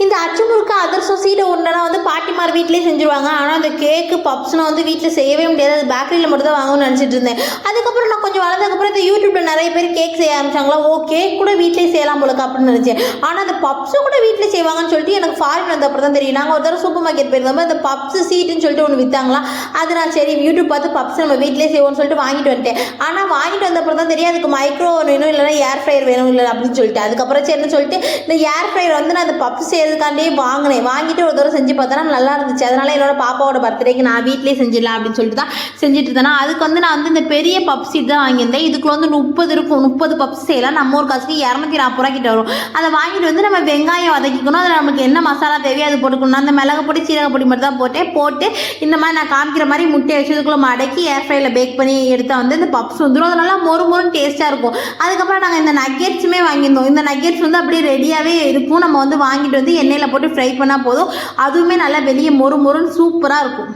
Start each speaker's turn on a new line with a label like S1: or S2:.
S1: இந்த அச்சு முழுக்க அதிரசம் சீடை உருண்டைலாம் வந்து பாட்டிமார் வீட்டிலே செஞ்சுருவாங்க. ஆனால் அந்த கேக்கு பப்ஸ்லாம் வந்து வீட்டில் செய்யவே முடியாது. அது பேக்கரியில் மட்டும் தான் வாங்கணும்னு நினச்சிட்டு இருந்தேன். அதுக்கப்புறம் நான் கொஞ்சம் வளர்ந்ததுக்கப்புறம் இந்த யூடியூப்பில் நிறைய பேர் கேக் செய்ய ஆரம்பிச்சாங்களா? ஓ கேக் கூட வீட்டிலே செய்யலாம் போலக்கு அப்படின்னு நினச்சேன். ஆனால் அந்த பப்ஸும் கூட வீட்டில் செய்வாங்கன்னு சொல்லிட்டு எனக்கு ஃபாரின் வந்த அப்புறம் தான் தெரியும். நாங்கள் ஒரு தடவை சூப்பர் மார்க்கெட் போயிருந்தோம். அந்த பப்ஸ் சீட்டுன்னு சொல்லிட்டு ஒன்று விற்றாங்களா அது நான் சரி யூடியூப் பார்த்து பப்ஸ் நம்ம வீட்டிலே செய்வோம்னு சொல்லிட்டு வாங்கிட்டு வந்துட்டேன். ஆனால் வாங்கிட்டு வந்த அப்புறம் தான் தெரியும். அதுக்கு மைக்ரோ வேணும் இல்லைன்னா ஏர் ஃப்ரையர் வேணும் இல்லை அப்படின்னு சொல்லிட்டு. அதுக்கப்புறம் சரின்னு சொல்லிட்டு இந்த ஏர் ஃப்ரையர் வந்து நான் அந்த பப்ஸ் செய்யறதுக்காண்டியே வாங்கினேன். வாங்கிட்டு ஒரு தடவை செஞ்சு பார்த்தா நல்லா இருந்துச்சு. அதனால என்னோட பாப்பாவோட பர்த்டேக்கு நான் வீட்டிலே செஞ்சிடலாம் அப்படின்னு சொல்லிட்டு தான் செஞ்சுட்டு இருந்தேன் அதுக்கு வந்து நான் வந்து இந்த பெரிய பப்ஸி சீட் தான் வாங்கியிருந்தேன். இதுக்குள்ள வந்து முப்பது இருக்கும். முப்பது பப்ஸ் செய்யலாம் நம்ம ஒரு காசுக்கு இரநூத்தி நாற்பது ரூபா கிட்ட வரும். அதை வாங்கிட்டு வந்து நம்ம வெங்காயம் வதக்கிக்கணும். அதில் நமக்கு என்ன மசாலா தேவையோ அது போட்டுக்கணும். அந்த மிளகு பொடி சீரக பொடி மட்டும் தான் போட்டேன். போட்டு இந்த மாதிரி நான் காமிக்கிற மாதிரி முட்டையை வச்சு இதுக்குள்ள மடக்கி ஏர் ஃப்ரைல பேக் பண்ணி எடுத்தால் வந்து இந்த பப்ஸ் வந்துடும் அது நல்லா மொறு மொறுன்னு டேஸ்ட்டாக இருக்கும். அதுக்கப்புறம் நாங்கள் இந்த நக்கெட்ஸுமே வாங்கியிருந்தோம். இந்த நக்கெட்ஸ் வந்து அப்படியே ரெடியாகவே இருக்கும். நம்ம வந்து வாங்கிட்டு வந்து எண்ணெயில் போட்டு ஃப்ரை பண்ணால் போதும். அதுவுமே நல்லா நல்லா வெளியே மொறு மொறுன்னு சூப்பராக இருக்கும்.